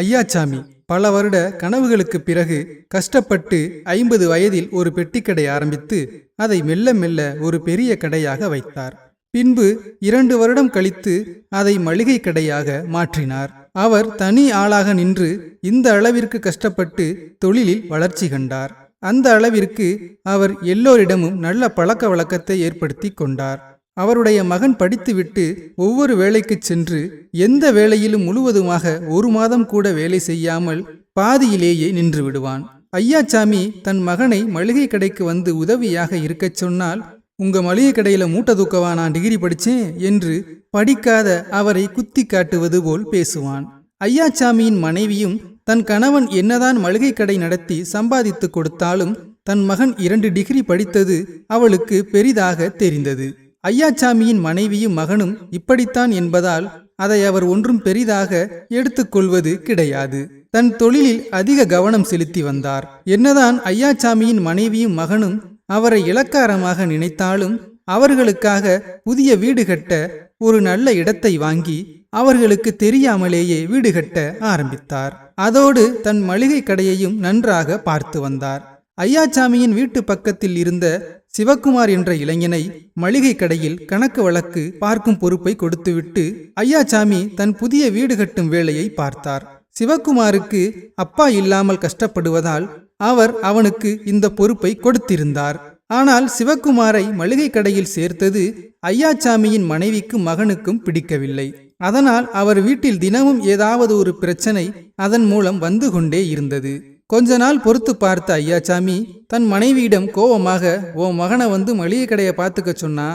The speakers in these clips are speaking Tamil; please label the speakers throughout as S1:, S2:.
S1: ஐயாச்சாமி பல வருட கனவுகளுக்கு பிறகு கஷ்டப்பட்டு ஐம்பது வயதில் ஒரு பெட்டிக்கடை ஆரம்பித்து அதை மெல்ல மெல்ல ஒரு பெரிய கடையாக வைத்தார். பின்பு இரண்டு வருடம் கழித்து அதை மளிகை கடையாக மாற்றினார். அவர் தனி ஆளாக நின்று இந்த அளவிற்கு கஷ்டப்பட்டு தொழிலில் வளர்ச்சி கண்டார். அந்த அளவிற்கு அவர் எல்லோரிடமும் நல்ல பழக்க வழக்கத்தை ஏற்படுத்தி கொண்டார். அவருடைய மகன் படித்துவிட்டு ஒவ்வொரு வேலைக்குச் சென்று எந்த வேலையிலும் முழுவதுமாக ஒரு மாதம் கூட வேலை செய்யாமல் பாதியிலேயே நின்று விடுவான். ஐயாச்சாமி தன் மகனை மளிகை கடைக்கு வந்து உதவியாக இருக்கச் சொன்னால் உங்க மளிகை கடையில மூட்டை தூக்கவா நான் டிகிரி படிச்சேன்? என்று படிக்காத அவரை குத்தி காட்டுவது போல் பேசுவான். ஐயாச்சாமியின் மனைவியும் தன் கணவன் என்னதான் மளிகை கடை நடத்தி சம்பாதித்து கொடுத்தாலும் தன் மகன் இரண்டு டிகிரி படித்தது அவளுக்கு பெரிதாக தெரிந்தது. ஐயாச்சாமியின் மனைவியும் மகனும் இப்படித்தான் என்பதால் அதை அவர் ஒன்றும் பெரிதாக எடுத்துக்கொள்வது கிடையாது. தன் தொழிலில் அதிக கவனம் செலுத்தி வந்தார். என்னதான் ஐயாச்சாமியின் மனைவியும் மகனும் அவரை இலக்காரமாக நினைத்தாலும் அவர்களுக்காக புதிய வீடு கட்ட ஒரு நல்ல இடத்தை வாங்கி அவர்களுக்கு தெரியாமலேயே வீடு கட்ட ஆரம்பித்தார். அதோடு தன் மளிகை கடையையும் நன்றாக பார்த்து வந்தார். ஐயாச்சாமியின் வீட்டு பக்கத்தில் இருந்த சிவக்குமார் என்ற இளைஞனை மளிகை கடையில் கணக்கு வழக்கு பார்க்கும் பொறுப்பை கொடுத்துவிட்டு ஐயாச்சாமி தன் புதிய வீடு கட்டும் வேலையை பார்த்தார். சிவக்குமாருக்கு அப்பா இல்லாமல் கஷ்டப்படுவதால் அவர் அவனுக்கு இந்த பொறுப்பை கொடுத்திருந்தார். ஆனால் சிவக்குமாரை மளிகை கடையில் சேர்த்தது ஐயாச்சாமியின் மனைவிக்கும் மகனுக்கும் பிடிக்கவில்லை. அதனால் அவர் வீட்டில் தினமும் ஏதாவது ஒரு பிரச்சனை அதன் மூலம் வந்து கொண்டே இருந்தது. கொஞ்ச நாள் பொறுத்து பார்த்த ஐயாச்சாமி தன் மனைவியிடம் கோவமாக ஓ மகனை வந்து மளிகை கடையை பார்த்துக்க சொன்னா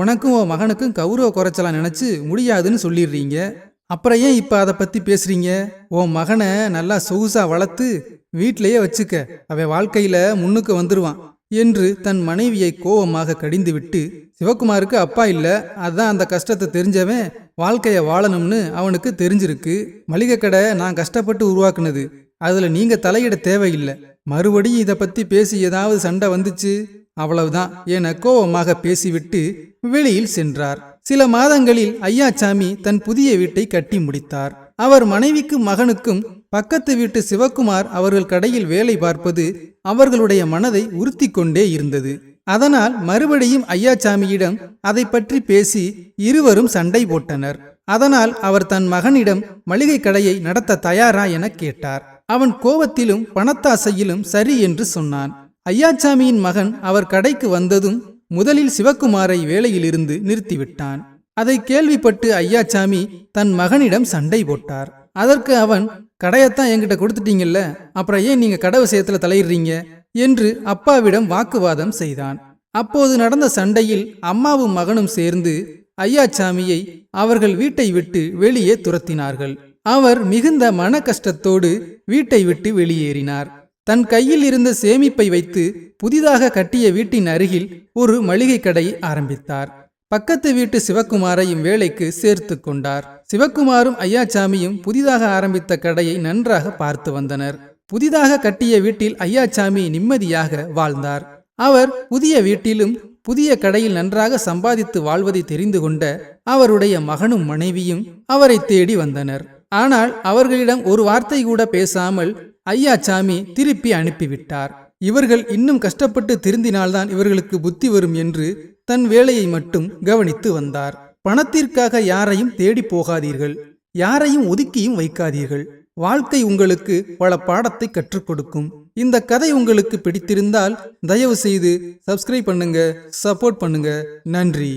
S1: உனக்கும் உன் மகனுக்கும் கௌரவ குறைச்சலாம் நினைச்சு முடியாதுன்னு சொல்லிடுறீங்க. அப்புறம் ஏன் இப்போ அதை பற்றி பேசுறீங்க? உன் மகனை நல்லா சொகுசாக வளர்த்து வீட்டிலையே வச்சுக்க அவன் வாழ்க்கையில் முன்னுக்கு வந்துடுவான் என்று தன் மனைவியை கோபமாக கடிந்துவிட்டு சிவகுமாருக்கு அப்பா இல்லை அதான் அந்த கஷ்டத்தை தெரிஞ்சவன் வாழ்க்கையை வாழணும்னு அவனுக்கு தெரிஞ்சிருக்கு. மளிகை கடை நான் கஷ்டப்பட்டு உருவாக்குனது. அதில் நீங்கள் தலையிட தேவையில்லை. மறுபடியும் இதை பற்றி பேசி ஏதாவது சண்டை வந்துச்சு? அவ்வளவுதான். என கோபமாக பேசிவிட்டு வெளியில் சென்றார். சில மாதங்களில் ஐயாச்சாமி தன் புதிய வீட்டை கட்டி முடித்தார். அவர் மனைவிக்கும் மகனுக்கும் பக்கத்து வீட்டு சிவக்குமார் அவர்கள் கடையில் வேலை பார்ப்பது அவர்களுடைய மனதை உறுத்தி கொண்டே இருந்தது. அதனால் மறுபடியும் ஐயாச்சாமியிடம் அதை பற்றி பேசி இருவரும் சண்டை போட்டனர். அதனால் அவர் தன் மகனிடம் மளிகை கடையை நடத்த தயாரா என கேட்டார். அவன் கோபத்திலும் பணத்தாசையிலும் சரி என்று சொன்னான். ஐயாச்சாமியின் மகன் அவர் கடைக்கு வந்ததும் முதலில் சிவக்குமாரை வேலையிலிருந்து நிறுத்திவிட்டான். அதை கேள்விப்பட்டு ஐயாச்சாமி தன் மகனிடம் சண்டை போட்டார். அதற்கு அவன் கடையத்தான் என்கிட்ட கொடுத்துட்டீங்கல்ல அப்புறம் ஏன் நீங்க கடை விஷயத்துல தலையிடுறீங்க? என்று அப்பாவிடம் வாக்குவாதம் செய்தான். அப்போது நடந்த சண்டையில் அம்மாவும் மகனும் சேர்ந்து ஐயாச்சாமியை அவர்கள் வீட்டை விட்டு வெளியே துரத்தினார்கள். அவர் மிகுந்த மன கஷ்டத்தோடு வீட்டை விட்டு வெளியேறினார். தன் கையில் இருந்த சேமிப்பை வைத்து புதிதாக கட்டிய வீட்டின் அருகில் ஒரு மளிகை கடையை ஆரம்பித்தார். பக்கத்து வீட்டு சிவக்குமாரையும் வேலைக்கு சேர்த்து கொண்டார். சிவக்குமாரும் ஐயாச்சாமியும் புதிதாக ஆரம்பித்த கடையை நன்றாக பார்த்து வந்தனர். புதிதாக கட்டிய வீட்டில் ஐயாச்சாமி நிம்மதியாக வாழ்ந்தார். அவர் புதிய வீட்டிலும் புதிய கடையில் நன்றாக சம்பாதித்து வாழ்வதை தெரிந்து கொண்ட அவருடைய மகனும் மனைவியும் அவரை தேடி வந்தனர். ஆனால் அவர்களிடம் ஒரு வார்த்தை கூட பேசாமல் ஐயா சாமி திருப்பி அனுப்பிவிட்டார். இவர்கள் இன்னும் கஷ்டப்பட்டு திருந்தினால்தான் இவர்களுக்கு புத்தி வரும் என்று தன் வேலையை மட்டும் கவனித்து வந்தார். பணத்திற்காக யாரையும் தேடி போகாதீர்கள். யாரையும் ஒதுக்கியும் வைக்காதீர்கள். வாழ்க்கை உங்களுக்கு பல பாடத்தை கற்றுக் கொடுக்கும். இந்த கதை உங்களுக்கு பிடித்திருந்தால் தயவு செய்து சப்ஸ்கிரைப் பண்ணுங்க சப்போர்ட் பண்ணுங்க. நன்றி.